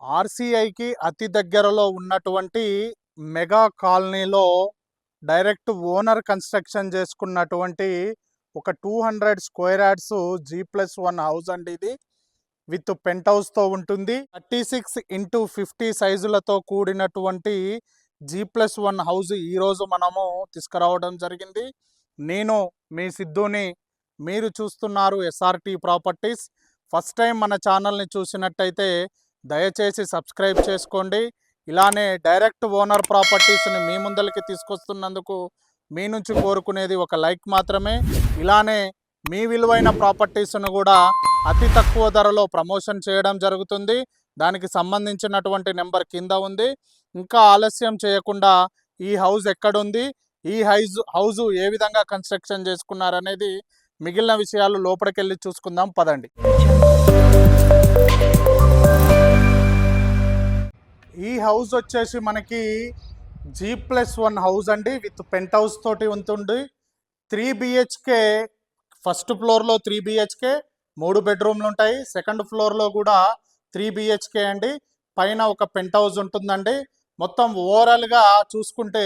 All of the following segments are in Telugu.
ఆర్సీఐకి అతి దగ్గరలో ఉన్నటువంటి మెగా కాలనీలో డైరెక్ట్ ఓనర్ కన్స్ట్రక్షన్ చేసుకున్నటువంటి ఒక two hundred square yards G plus one house అండి ఇది. విత్ పెంట్ హౌస్తో ఉంటుంది. థర్టీ సిక్స్ ఇంటూ ఫిఫ్టీ సైజులతో కూడినటువంటి జీ ప్లస్ వన్ హౌస్ ఈరోజు మనము తీసుకురావడం జరిగింది. నేను మీ సిద్ధుని మీరు చూస్తున్నారు ఎస్ఆర్టీ ప్రాపర్టీస్. ఫస్ట్ టైం మన ఛానల్ని చూసినట్టయితే దయచేసి సబ్స్క్రైబ్ చేసుకోండి. ఇలానే డైరెక్ట్ ఓనర్ ప్రాపర్టీస్ని మీ ముందరికి తీసుకొస్తున్నందుకు మీ నుంచి కోరుకునేది ఒక లైక్ మాత్రమే. ఇలానే మీ విలువైన ప్రాపర్టీస్ను కూడా అతి తక్కువ ధరలో ప్రమోషన్ చేయడం జరుగుతుంది. దానికి సంబంధించినటువంటి నెంబర్ కింద ఉంది. ఇంకా ఆలస్యం చేయకుండా ఈ హౌస్ ఎక్కడుంది? ఈ హైజ్ హౌస్ ఏ విధంగా కన్స్ట్రక్షన్ చేసుకున్నారనేది మిగిలిన విషయాలు లోపలికెళ్ళి చూసుకుందాం. పదండి. ఈ హౌస్ వచ్చేసి మనకి జీ ప్లస్ వన్ హౌస్ అండి విత్ పెంట్ హౌస్ తోటి ఉంటుంది. త్రీ బిహెచ్కే ఫస్ట్ ఫ్లోర్లో త్రీ బిహెచ్కే మూడు బెడ్రూమ్లు ఉంటాయి. సెకండ్ ఫ్లోర్లో కూడా త్రీ బిహెచ్కే అండి. పైన ఒక పెంట్ హౌస్ ఉంటుందండి. మొత్తం ఓవరాల్గా చూసుకుంటే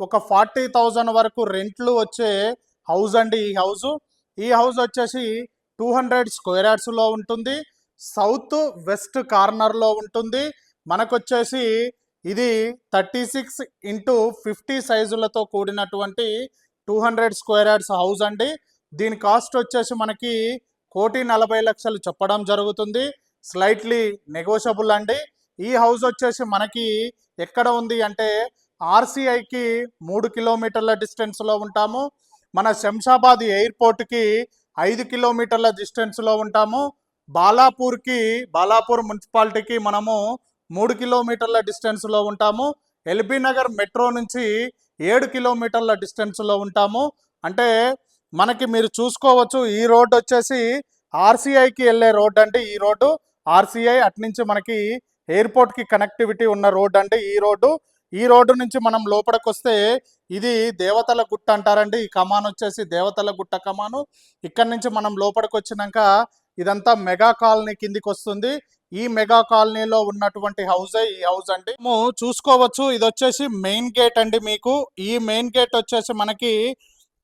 ఒక ఫార్టీ థౌజండ్ వరకు రెంట్లు వచ్చే హౌస్ అండి ఈ హౌస్. ఈ హౌస్ వచ్చేసి టూ హండ్రెడ్ స్క్వేర్ యార్డ్స్లో ఉంటుంది. సౌత్ వెస్ట్ కార్నర్లో ఉంటుంది. మనకొచ్చేసి ఇది థర్టీ సిక్స్ ఇంటూ ఫిఫ్టీ సైజులతో కూడినటువంటి two hundred square yards house అండి. దీని కాస్ట్ వచ్చేసి మనకి కోటి నలభై లక్షలు చెప్పడం జరుగుతుంది. స్లైట్లీ నెగోషియబుల్ అండి. ఈ హౌస్ వచ్చేసి మనకి ఎక్కడ ఉంది అంటే ఆర్సీఐకి మూడు కిలోమీటర్ల డిస్టెన్స్లో ఉంటాము. మన శంషాబాద్ ఎయిర్పోర్ట్కి ఐదు కిలోమీటర్ల డిస్టెన్స్లో ఉంటాము. బాలాపూర్కి బాలాపూర్ మున్సిపాలిటీకి మనము మూడు కిలోమీటర్ల డిస్టెన్స్లో ఉంటాము. ఎల్బీ నగర్ మెట్రో నుంచి ఏడు కిలోమీటర్ల డిస్టెన్స్లో ఉంటాము. అంటే మనకి మీరు చూసుకోవచ్చు ఈ రోడ్డు వచ్చేసి ఆర్సీఐకి వెళ్ళే రోడ్ అంటే ఈ రోడ్డు. ఆర్సీఐ అట్నుంచి మనకి ఎయిర్పోర్ట్కి కనెక్టివిటీ ఉన్న రోడ్ అంటే ఈ రోడ్డు. ఈ రోడ్డు నుంచి మనం లోపలికి వస్తే ఇది దేవతల గుట్ట అంటారండి. ఈ కమాన్ వచ్చేసి దేవతల గుట్ట కమాను. ఇక్కడ నుంచి మనం లోపలికి వచ్చినాక ఇదంతా మెగా కాలనీ కిందికి వస్తుంది. ఈ మెగా కాలనీలో ఉన్నటువంటి హౌసే ఈ హౌస్ అండి. మేము చూసుకోవచ్చు. ఇది వచ్చేసి మెయిన్ గేట్ అండి మీకు. ఈ మెయిన్ గేట్ వచ్చేసి మనకి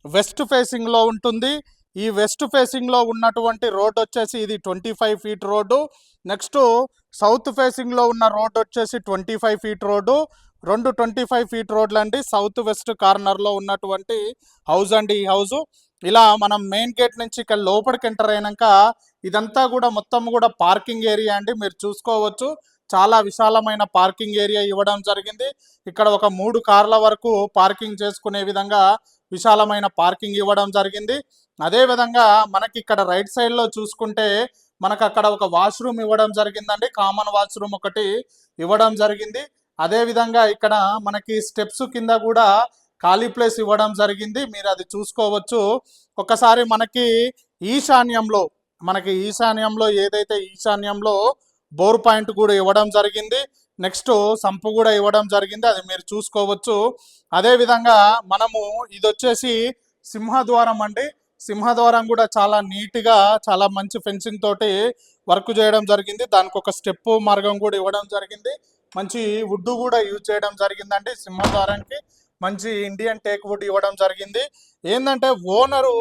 వెస్ట్ ఫేసింగ్లో ఉంటుంది. ఈ వెస్ట్ ఫేసింగ్లో ఉన్నటువంటి రోడ్ వచ్చేసి ఇది twenty five feet road. Next south ఫేసింగ్లో ఉన్న రోడ్ వచ్చేసి ట్వంటీ ఫైవ్ ఫీట్ రోడ్డు. రెండు ట్వంటీ ఫైవ్ ఫీట్ రోడ్లు అండి సౌత్ వెస్ట్ కార్నర్లో ఉన్నటువంటి హౌస్ అండి ఈ హౌస్. ఇలా మనం మెయిన్ గేట్ నుంచి ఇక్కడ లోపలికి ఎంటర్ అయినాక ఇదంతా కూడా మొత్తం కూడా పార్కింగ్ ఏరియా అండి. మీరు చూసుకోవచ్చు. చాలా విశాలమైన పార్కింగ్ ఏరియా ఇవ్వడం జరిగింది. ఇక్కడ ఒక మూడు కార్ల వరకు పార్కింగ్ చేసుకునే విధంగా విశాలమైన పార్కింగ్ ఇవ్వడం జరిగింది. అదే విధంగా మనకి ఇక్కడ రైట్ సైడ్లో చూసుకుంటే మనకు అక్కడ ఒక వాష్రూమ్ ఇవ్వడం జరిగిందండి. కామన్ వాష్రూమ్ ఒకటి ఇవ్వడం జరిగింది. అదే విధంగా ఇక్కడ మనకి స్టెప్స్ కింద కూడా ఖాళీ ప్లేస్ ఇవ్వడం జరిగింది. మీరు అది చూసుకోవచ్చు. ఒకసారి మనకి ఈశాన్యంలో మనకి ఈశాన్యంలో ఏదైతే ఈశాన్యంలో బోర్ పాయింట్ కూడా ఇవ్వడం జరిగింది. నెక్స్ట్ సంపు కూడా ఇవ్వడం జరిగింది. అది మీరు చూసుకోవచ్చు. అదే విధంగా మనము ఇది వచ్చేసి సింహద్వారం అండి. సింహద్వారం కూడా చాలా నీట్గా చాలా మంచి ఫెన్సింగ్ తోటి వర్క్ చేయడం జరిగింది. దానికి ఒక స్టెప్ మార్గం కూడా ఇవ్వడం జరిగింది. మంచి వుడ్ కూడా యూజ్ చేయడం జరిగిందండి సింహద్వారానికి. మంచి ఇండియన్ టేక్ వుడ్ ఇవ్వడం జరిగింది. ఏంటంటే ఓనరు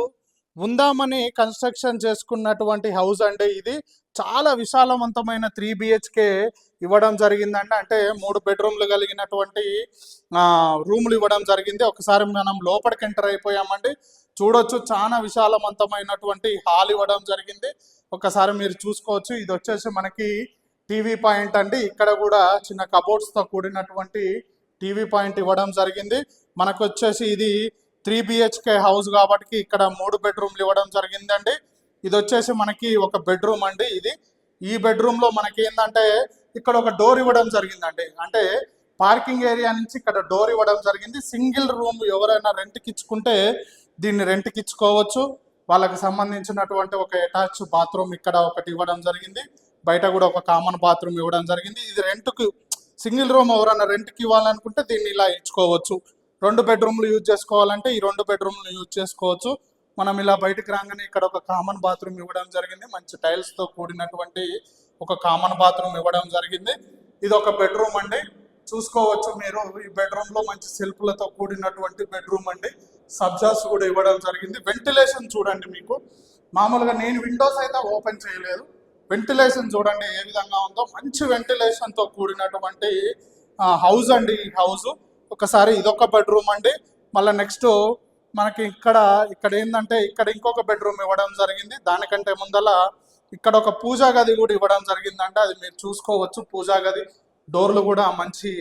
ఉందామని కన్స్ట్రక్షన్ చేసుకున్నటువంటి హౌస్ అండి ఇది. చాలా విశాలవంతమైన త్రీ బిహెచ్కే ఇవ్వడం జరిగిందండి. అంటే మూడు బెడ్రూమ్లు కలిగినటువంటి రూములు ఇవ్వడం జరిగింది. ఒకసారి మనం లోపలికి ఎంటర్ అయిపోయామండి. చూడొచ్చు చాలా విశాలవంతమైనటువంటి హాల్ ఇవ్వడం జరిగింది. ఒకసారి మీరు చూసుకోవచ్చు. ఇది వచ్చేసి మనకి టీవీ పాయింట్ అండి. ఇక్కడ కూడా చిన్న కబోర్డ్స్తో కూడినటువంటి టీవీ పాయింట్ ఇవ్వడం జరిగింది. మనకు వచ్చేసి ఇది త్రీ బిహెచ్కే హౌస్ కాబట్టి ఇక్కడ మూడు బెడ్రూమ్లు ఇవ్వడం జరిగిందండి. ఇది వచ్చేసి మనకి ఒక బెడ్రూమ్ అండి ఇది. ఈ బెడ్రూమ్లో మనకి ఏంటంటే ఇక్కడ ఒక డోర్ ఇవ్వడం జరిగిందండి. అంటే పార్కింగ్ ఏరియా నుంచి ఇక్కడ డోర్ ఇవ్వడం జరిగింది. సింగిల్ రూమ్ ఎవరైనా రెంట్కి ఇచ్చుకుంటే దీన్ని రెంట్కి ఇచ్చుకోవచ్చు. వాళ్ళకి సంబంధించినటువంటి ఒక అటాచ్ బాత్రూమ్ ఇక్కడ ఒకటి ఇవ్వడం జరిగింది. బయట కూడా ఒక కామన్ బాత్రూమ్ ఇవ్వడం జరిగింది. ఇది రెంట్కు సింగిల్ రూమ్ ఎవరైనా రెంట్కి ఇవ్వాలనుకుంటే దీన్ని ఇలా ఇచ్చుకోవచ్చు. రెండు బెడ్రూమ్లు యూజ్ చేసుకోవాలంటే ఈ రెండు బెడ్రూమ్లు యూజ్ చేసుకోవచ్చు. మనం ఇలా బయటకు రాగానే ఇక్కడ ఒక కామన్ బాత్రూమ్ ఇవ్వడం జరిగింది. మంచి టైల్స్తో కూడినటువంటి ఒక కామన్ బాత్రూమ్ ఇవ్వడం జరిగింది. ఇది ఒక బెడ్రూమ్ అండి. చూసుకోవచ్చు మీరు ఈ బెడ్రూమ్లో మంచి సెల్ఫ్లతో కూడినటువంటి బెడ్రూమ్ అండి. సబ్జాస్ కూడా ఇవ్వడం జరిగింది. వెంటిలేషన్ చూడండి మీకు. మామూలుగా నేను విండోస్ అయితే ఓపెన్ చేయలేదు. వెంటిలేషన్ చూడండి ఏ విధంగా ఉందో. మంచి వెంటిలేషన్తో కూడినటువంటి హౌస్ అండి ఈ హౌస్. ఒకసారి ఇదొక బెడ్రూమ్ అండి. మళ్ళీ నెక్స్ట్ మనకి ఇక్కడ ఇక్కడ ఏంటంటే ఇక్కడ ఇంకొక బెడ్రూమ్ ఇవ్వడం జరిగింది. దానికంటే ముందల ఇక్కడ ఒక పూజా గది కూడా ఇవ్వడం జరిగిందంటే అది మీరు చూసుకోవచ్చు. పూజా గది డోర్లు కూడా మంచి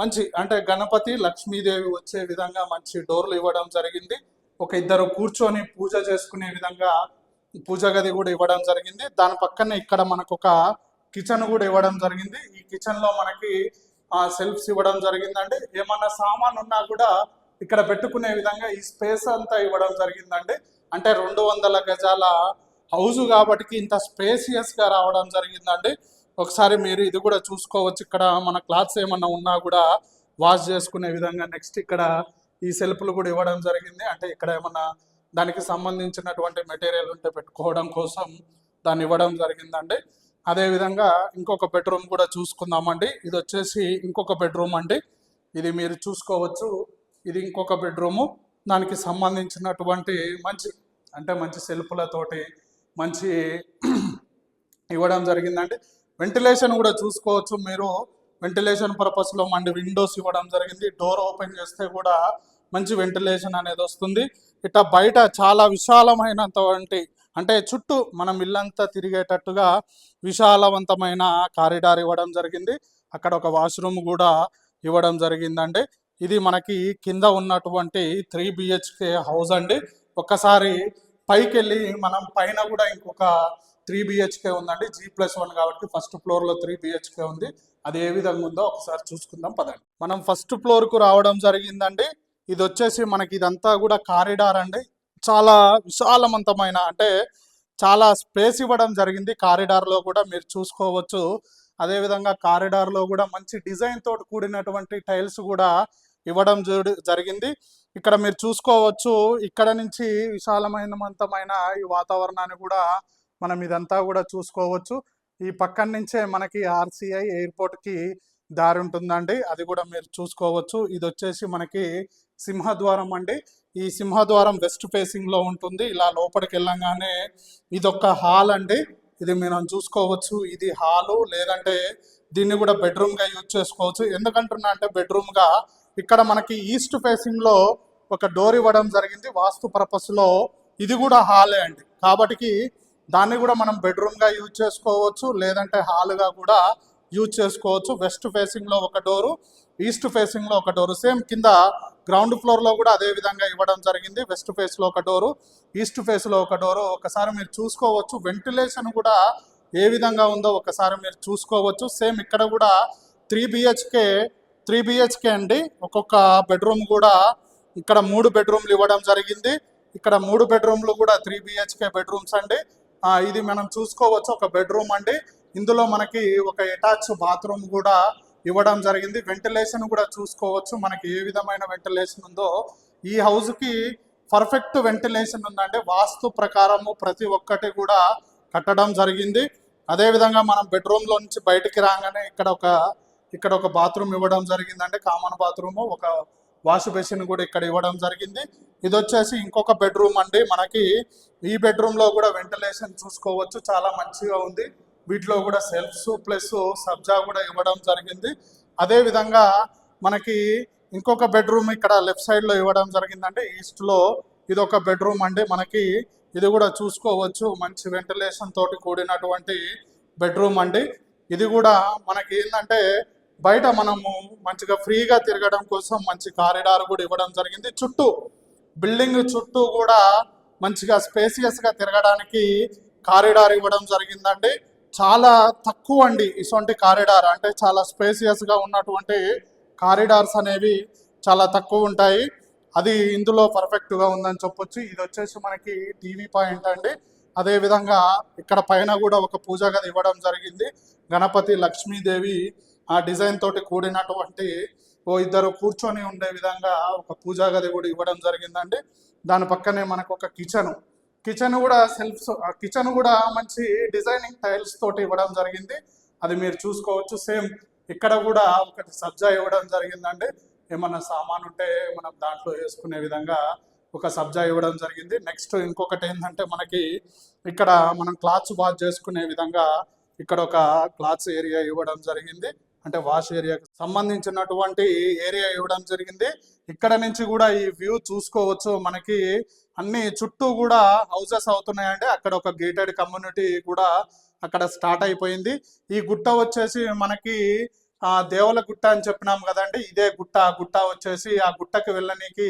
మంచి అంటే గణపతి లక్ష్మీదేవి వచ్చే విధంగా మంచి డోర్లు ఇవ్వడం జరిగింది. ఒక ఇద్దరు కూర్చొని పూజ చేసుకునే విధంగా పూజ గది కూడా ఇవ్వడం జరిగింది. దాని పక్కనే ఇక్కడ మనకు ఒక కిచెన్ కూడా ఇవ్వడం జరిగింది. ఈ కిచెన్లో మనకి ఆ సెల్ఫ్స్ ఇవ్వడం జరిగిందండి. ఏమన్నా సామాన్ ఉన్నా కూడా ఇక్కడ పెట్టుకునే విధంగా ఈ స్పేస్ అంతా ఇవ్వడం జరిగిందండి. అంటే రెండు వందల గజాల హౌస్ కాబట్టి ఇంత స్పేసియస్గా రావడం జరిగిందండి. ఒకసారి మీరు ఇది కూడా చూసుకోవచ్చు. ఇక్కడ మన క్లాత్స్ ఏమన్నా ఉన్నా కూడా వాష్ చేసుకునే విధంగా నెక్స్ట్ ఇక్కడ ఈ సెల్ఫ్లు కూడా ఇవ్వడం జరిగింది. అంటే ఇక్కడ ఏమన్నా దానికి సంబంధించినటువంటి మెటీరియల్ ఉంటే పెట్టుకోవడం కోసం దాన్ని ఇవ్వడం జరిగిందండి. అదే విధంగా ఇంకొక బెడ్రూమ్ కూడా చూసుకుందామండి. ఇది వచ్చేసి ఇంకొక బెడ్రూమ్ అండి. ఇది మీరు చూసుకోవచ్చు. ఇది ఇంకొక బెడ్రూము. దానికి సంబంధించినటువంటి మంచి అంటే మంచి సెల్ఫ్లతోటి మంచి ఇవ్వడం జరిగిందండి. వెంటిలేషన్ కూడా చూసుకోవచ్చు మీరు. వెంటిలేషన్ పర్పస్లో మండి విండోస్ ఇవ్వడం జరిగింది. డోర్ ఓపెన్ చేస్తే కూడా మంచి వెంటిలేషన్ అనేది వస్తుంది. ఇట్లా బయట చాలా విశాలమైనటువంటి అంటే చుట్టూ మనం ఇల్లంతా తిరిగేటట్టుగా విశాలవంతమైన కారిడార్ ఇవ్వడం జరిగింది. అక్కడ ఒక వాష్రూమ్ కూడా ఇవ్వడం జరిగిందండి. ఇది మనకి కింద ఉన్నటువంటి త్రీ బిహెచ్కే హౌస్ అండి. ఒక్కసారి పైకి వెళ్ళి మనం పైన కూడా ఇంకొక త్రీ బిహెచ్కే ఉందండి. జీ ప్లస్ వన్ కాబట్టి ఫస్ట్ ఫ్లోర్లో త్రీ బిహెచ్కే ఉంది. అది ఏ విధంగా ఉందో ఒకసారి చూసుకుందాం పదండి. మనం ఫస్ట్ ఫ్లోర్కు రావడం జరిగిందండి. ఇది వచ్చేసి మనకి ఇదంతా కూడా కారిడార్ అండి. చాలా విశాలవంతమైన అంటే చాలా స్పేస్ ఇవ్వడం జరిగింది కారిడార్లో కూడా మీరు చూసుకోవచ్చు. అదే విధంగా కారిడార్లో కూడా మంచి డిజైన్ తోటి కూడినటువంటి టైల్స్ కూడా ఇవ్వడం జరిగింది. ఇక్కడ మీరు చూసుకోవచ్చు ఇక్కడ నుంచి విశాలమైనవంతమైన ఈ వాతావరణాన్ని కూడా మనం ఇదంతా కూడా చూసుకోవచ్చు. ఈ పక్కన నుంచే మనకి ఆర్సిఐ ఎయిర్పోర్ట్కి దారి ఉంటుందండి. అది కూడా మీరు చూసుకోవచ్చు. ఇది వచ్చేసి మనకి సింహద్వారం అండి. ఈ సింహద్వారం వెస్ట్ ఫేసింగ్లో ఉంటుంది. ఇలా లోపలికి వెళ్ళంగానే ఇదొక హాల్ అండి. ఇది మనం చూసుకోవచ్చు. ఇది హాలు. లేదంటే దీన్ని కూడా బెడ్రూమ్గా యూజ్ చేసుకోవచ్చు. ఎందుకంటున్నా అంటే బెడ్రూమ్గా ఇక్కడ మనకి ఈస్ట్ ఫేసింగ్లో ఒక డోర్ ఇవ్వడం జరిగింది. వాస్తు పర్పస్లో ఇది కూడా హాలే అండి. కాబట్టి దాన్ని కూడా మనం బెడ్రూమ్గా యూజ్ చేసుకోవచ్చు. లేదంటే హాల్గా కూడా యూజ్ చేసుకోవచ్చు. వెస్ట్ ఫేసింగ్లో ఒక డోరు ఈస్ట్ ఫేసింగ్లో ఒక డోరు. సేమ్ కింద గ్రౌండ్ ఫ్లోర్లో కూడా అదే విధంగా ఇవ్వడం జరిగింది. వెస్ట్ ఫేస్లో ఒక డోరు ఈస్ట్ ఫేస్లో ఒక డోరు. ఒకసారి మీరు చూసుకోవచ్చు. వెంటిలేషన్ కూడా ఏ విధంగా ఉందో ఒకసారి మీరు చూసుకోవచ్చు. సేమ్ ఇక్కడ కూడా త్రీ బిహెచ్కే త్రీ బిహెచ్కే అండి. ఒక్కొక్క బెడ్రూమ్ కూడా ఇక్కడ మూడు బెడ్రూమ్లు ఇవ్వడం జరిగింది. ఇక్కడ మూడు బెడ్రూమ్లు కూడా త్రీ బిహెచ్కే బెడ్రూమ్స్ అండి. ఇది మనం చూసుకోవచ్చు. ఒక బెడ్రూమ్ అండి. ఇందులో మనకి ఒక అటాచ్ బాత్రూమ్ కూడా ఇవ్వడం జరిగింది. వెంటిలేషన్ కూడా చూసుకోవచ్చు. మనకి ఏ విధమైన వెంటిలేషన్ ఉందో. ఈ హౌస్కి పర్ఫెక్ట్ వెంటిలేషన్ ఉందండి వాస్తు ప్రకారము ప్రతి ఒక్కటి కూడా కట్టడం జరిగింది. అదే విధంగా మనం బెడ్రూమ్లో నుంచి బయటికి రాగానే ఇక్కడ ఒక ఇక్కడ ఒక బాత్రూమ్ ఇవ్వడం జరిగిందంటే కామన్ బాత్రూమ్ ఒక వాష్ బేసిన్ కూడా ఇక్కడ ఇవ్వడం జరిగింది. ఇది వచ్చేసి ఇంకొక బెడ్రూమ్ అండి. మనకి ఈ బెడ్రూమ్లో కూడా వెంటిలేషన్ చూసుకోవచ్చు. చాలా మంచిగా ఉంది. వీటిలో కూడా సెల్ఫ్స్ ప్లస్ సబ్జా కూడా ఇవ్వడం జరిగింది. అదే విధంగా మనకి ఇంకొక బెడ్రూమ్ ఇక్కడ లెఫ్ట్ సైడ్లో ఇవ్వడం జరిగిందండి. ఈస్ట్లో ఇది ఒక బెడ్రూమ్ అండి. మనకి ఇది కూడా చూసుకోవచ్చు. మంచి వెంటిలేషన్ తోటి కూడినటువంటి బెడ్రూమ్ అండి. ఇది కూడా మనకి ఏంటంటే బయట మనము మంచిగా ఫ్రీగా తిరగడం కోసం మంచి కారిడార్ కూడా ఇవ్వడం జరిగింది. చుట్టూ బిల్డింగ్ చుట్టూ కూడా మంచిగా స్పేసియస్గా తిరగడానికి కారిడార్ ఇవ్వడం జరిగిందండి. చాలా తక్కువ అండి ఇటువంటి కారిడార్. అంటే చాలా స్పేసియస్గా ఉన్నటువంటి కారిడార్స్ అనేవి చాలా తక్కువ ఉంటాయి. అది ఇందులో పర్ఫెక్ట్గా ఉందని చెప్పొచ్చు. ఇది వచ్చేసి మనకి టీవీ పాయింట్ అండి. అదే విధంగా ఇక్కడ పైన కూడా ఒక పూజ గది ఇవ్వడం జరిగింది. గణపతి లక్ష్మీదేవి ఆ డిజైన్ తోటి కూడినటువంటి ఓ ఇద్దరు కూర్చొని ఉండే విధంగా ఒక పూజా గది కూడా ఇవ్వడం జరిగిందండి. దాని పక్కనే మనకు ఒక కిచెన్ కిచెన్ కూడా సెల్ఫ్ కిచెన్ కూడా మంచి డిజైనింగ్ టైల్స్ తోటి ఇవ్వడం జరిగింది. అది మీరు చూసుకోవచ్చు. సేమ్ ఇక్కడ కూడా ఒకటి సబ్జా ఇవ్వడం జరిగిందండి. ఏమన్నా సామాన్ ఉంటే మనం దాంట్లో వేసుకునే విధంగా ఒక సబ్జా ఇవ్వడం జరిగింది. నెక్స్ట్ ఇంకొకటి ఏంటంటే మనకి ఇక్కడ మనం క్లాత్స్ వాష్ చేసుకునే విధంగా ఇక్కడ ఒక క్లాత్స్ ఏరియా ఇవ్వడం జరిగింది. అంటే వాష్ ఏరియాకు సంబంధించినటువంటి ఏరియా ఇవ్వడం జరిగింది. ఇక్కడ నుంచి కూడా ఈ వ్యూ చూసుకోవచ్చు. మనకి అన్ని చుట్టూ కూడా హౌసెస్ అవుతున్నాయండి. అక్కడ ఒక గేటెడ్ కమ్యూనిటీ కూడా అక్కడ స్టార్ట్ అయిపోయింది. ఈ గుట్ట వచ్చేసి మనకి ఆ దేవుల గుట్ట అని చెప్పినాం కదండి. ఇదే గుట్ట. ఆ గుట్ట వచ్చేసి ఆ గుట్టకి వెళ్ళనీకి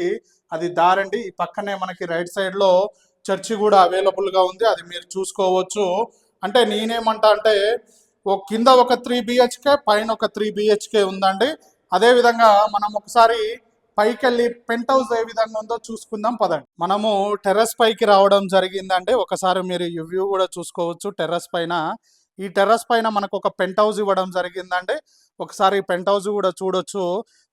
అది దారండి. ఈ పక్కనే మనకి రైట్ సైడ్లో చర్చి కూడా అవైలబుల్గా ఉంది. అది మీరు చూసుకోవచ్చు. అంటే నేనేమంటా అంటే ఓ కింద ఒక త్రీ బిహెచ్కే పైన ఒక త్రీ బిహెచ్కే ఉందండి. అదే విధంగా మనం ఒకసారి పైకెళ్ళి పెంట్ హౌస్ ఏ విధంగా ఉందో చూసుకుందాం పదండి. మనము టెర్రస్ పైకి రావడం జరిగిందండి. ఒకసారి మీరు ఈ వ్యూ కూడా చూసుకోవచ్చు. టెర్రస్ పైన ఈ టెర్రస్ పైన మనకు ఒక పెంట్ హౌస్ ఇవ్వడం జరిగిందండి. ఒకసారి పెంట్ హౌస్ కూడా చూడొచ్చు.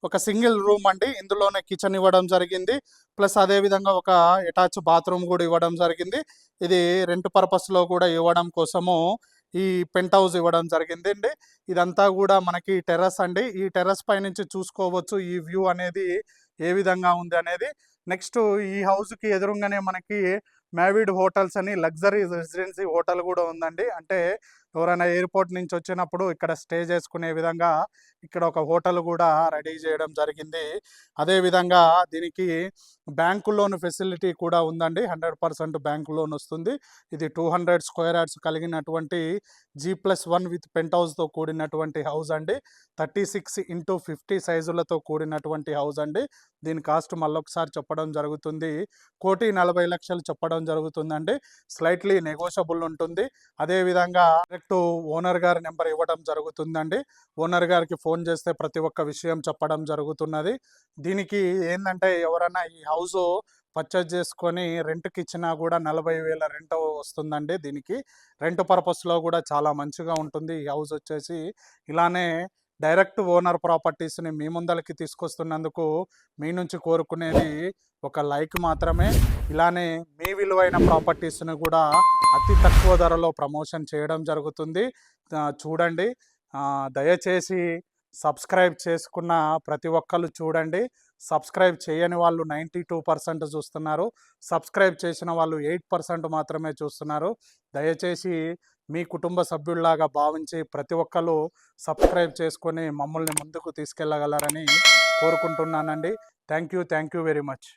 ఒక సింగిల్ రూమ్ అండి. ఇందులోనే కిచెన్ ఇవ్వడం జరిగింది. ప్లస్ అదే విధంగా ఒక అటాచ్ బాత్రూమ్ కూడా ఇవ్వడం జరిగింది. ఇది రెంట్ పర్పస్లో కూడా ఇవ్వడం కోసము ఈ పెంట్ హౌస్ ఇవ్వడం జరిగింది. అండి ఇదంతా కూడా మనకి టెర్రస్ అండి. ఈ టెర్రస్ పై నుంచి చూసుకోవచ్చు ఈ వ్యూ అనేది ఏ విధంగా ఉంది అనేది. నెక్స్ట్ ఈ హౌస్కి కి ఎదురుగానే మనకి మ్యావిడ్ హోటల్స్ అని లగ్జరీ రెసిడెన్సీ హోటల్ కూడా ఉందండి. అంటే ఎవరైనా ఎయిర్పోర్ట్ నుంచి వచ్చినప్పుడు ఇక్కడ స్టే చేసుకునే విధంగా ఇక్కడ ఒక హోటల్ కూడా రెడీ చేయడం జరిగింది. అదే విధంగా దీనికి బ్యాంకు లోన్ ఫెసిలిటీ కూడా ఉందండి. హండ్రెడ్ పర్సెంట్ బ్యాంకు లోన్ వస్తుంది. ఇది టూ హండ్రెడ్ స్క్వేర్ యార్డ్స్ కలిగినటువంటి G plus one with pent హౌస్తో కూడినటువంటి హౌస్ అండి. థర్టీ సిక్స్ ఇంటూ ఫిఫ్టీ సైజులతో కూడినటువంటి హౌస్ అండి. దీని కాస్ట్ మళ్ళొకసారి చెప్పడం జరుగుతుంది. కోటి నలభై లక్షలు చెప్పడం జరుగుతుందండి. స్లైట్లీ నెగోషియబుల్ ఉంటుంది. అదే విధంగా డైరెక్ట్ ఓనర్ గారి నెంబర్ ఇవ్వడం జరుగుతుందండి. ఓనర్ గారికి ఫోన్ చేస్తే ప్రతి ఒక్క విషయం చెప్పడం జరుగుతున్నది. దీనికి ఏంటంటే ఎవరైనా ఈ హౌస్ పర్చేజ్ చేసుకొని రెంట్కి ఇచ్చినా కూడా నలభై వేల రెంట్ వస్తుందండి దీనికి. రెంట్ పర్పస్లో కూడా చాలా మంచిగా ఉంటుంది. ఈ హౌస్ వచ్చేసి ఇలానే డైరెక్ట్ ఓనర్ ప్రాపర్టీస్ని మీ ముందలకి తీసుకొస్తున్నందుకు మీ నుంచి కోరుకునేది ఒక లైక్ మాత్రమే. ఇలానే మీ విలువైన ప్రాపర్టీస్ని కూడా అతి తక్కువ ధరలో ప్రమోషన్ చేయడం జరుగుతుంది. చూడండి. దయచేసి సబ్స్క్రైబ్ చేసుకున్న ప్రతి ఒక్కళ్ళు చూడండి. సబ్స్క్రైబ్ చేయని వాళ్ళు నైంటీ టూ పర్సెంట్ చూస్తున్నారు. సబ్స్క్రైబ్ చేసిన వాళ్ళు ఎయిట్ పర్సెంట్ మాత్రమే చూస్తున్నారు. దయచేసి మీ కుటుంబ సభ్యుల్లాగా భావించి ప్రతి ఒక్కరు సబ్స్క్రైబ్ చేసుకొని మమ్మల్ని ముందుకు తీసుకెళ్ళగలరని కోరుకుంటున్నానండి. Thank you thank you very much.